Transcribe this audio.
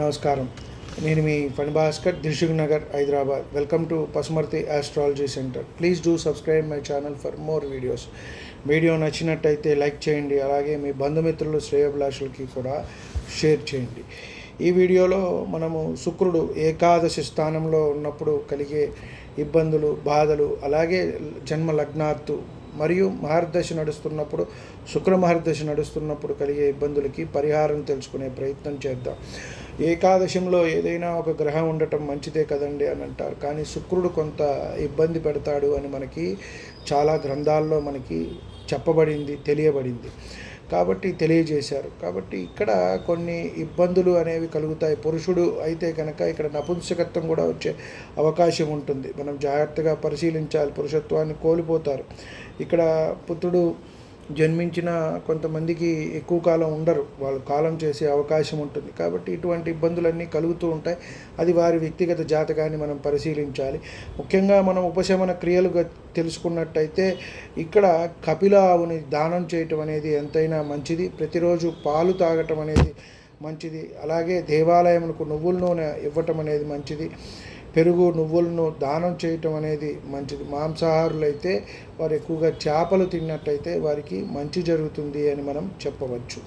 నమస్కారం. నేను మీ Phani Bhaskar Dilsukh Nagar Hyderabad. Welcome to Pasumarthi astrology centre please do subscribe my channel for more videos video నచ్చినట్టయితే like చేయండి. అలాగే మీ బంధుమిత్రులు శ్రేయభిలాషులకి కూడా షేర్ చేయండి. ఈ వీడియోలో మనము శుక్రుడు ఏకాదశి స్థానంలో ఉన్నప్పుడు కలిగే ఇబ్బందులు బాధలు అలాగే జన్మ లగ్నార్థు మరియు మహర్దశ నడుస్తున్నప్పుడు శుక్ర మహర్దశ నడుస్తున్నప్పుడు కలిగే ఇబ్బందులకి పరిహారం తెలుసుకునే ప్రయత్నం చేద్దాం. ఏకాదశంలో ఏదైనా ఒక గ్రహం ఉండటం మంచిదే కదండి అని అంటారు. కానీ శుక్రుడు కొంత ఇబ్బంది పెడతాడు అని మనకి చాలా గ్రంథాల్లో మనకి చెప్పబడింది తెలియబడింది. కాబట్టి తెలియజేశారు. కాబట్టి ఇక్కడ కొన్ని ఇబ్బందులు అనేవి కలుగుతాయి. పురుషుడు అయితే కనుక ఇక్కడ నపుంసకత్వం కూడా వచ్చే అవకాశం ఉంటుంది. మనం జాగ్రత్తగా పరిశీలించాలి. పురుషత్వాన్ని కోల్పోతారు. ఇక్కడ పుత్రుడు జన్మించిన కొంతమందికి ఎక్కువ కాలం ఉండరు. వాళ్ళు కాలం చేసే అవకాశం ఉంటుంది. కాబట్టి ఇటువంటి ఇబ్బందులన్నీ కలుగుతూ ఉంటాయి. అది వారి వ్యక్తిగత జాతకాన్ని మనం పరిశీలించాలి. ముఖ్యంగా మనం ఉపశమన క్రియలుగా తెలుసుకున్నట్టయితే ఇక్కడ కపిల ఆవుని దానం చేయటం అనేది ఎంతైనా మంచిది. ప్రతిరోజు పాలు తాగటం అనేది మంచిది. అలాగే దేవాలయములకు నువ్వుల నూనె ఇవ్వటం అనేది మంచిది. పెరుగు నువ్వులను దానం చేయటం అనేది మంచిది. మాంసాహారులు అయితే వారు ఎక్కువగా చేపలు తిన్నట్టయితే వారికి మంచి జరుగుతుంది అని మనం చెప్పవచ్చు.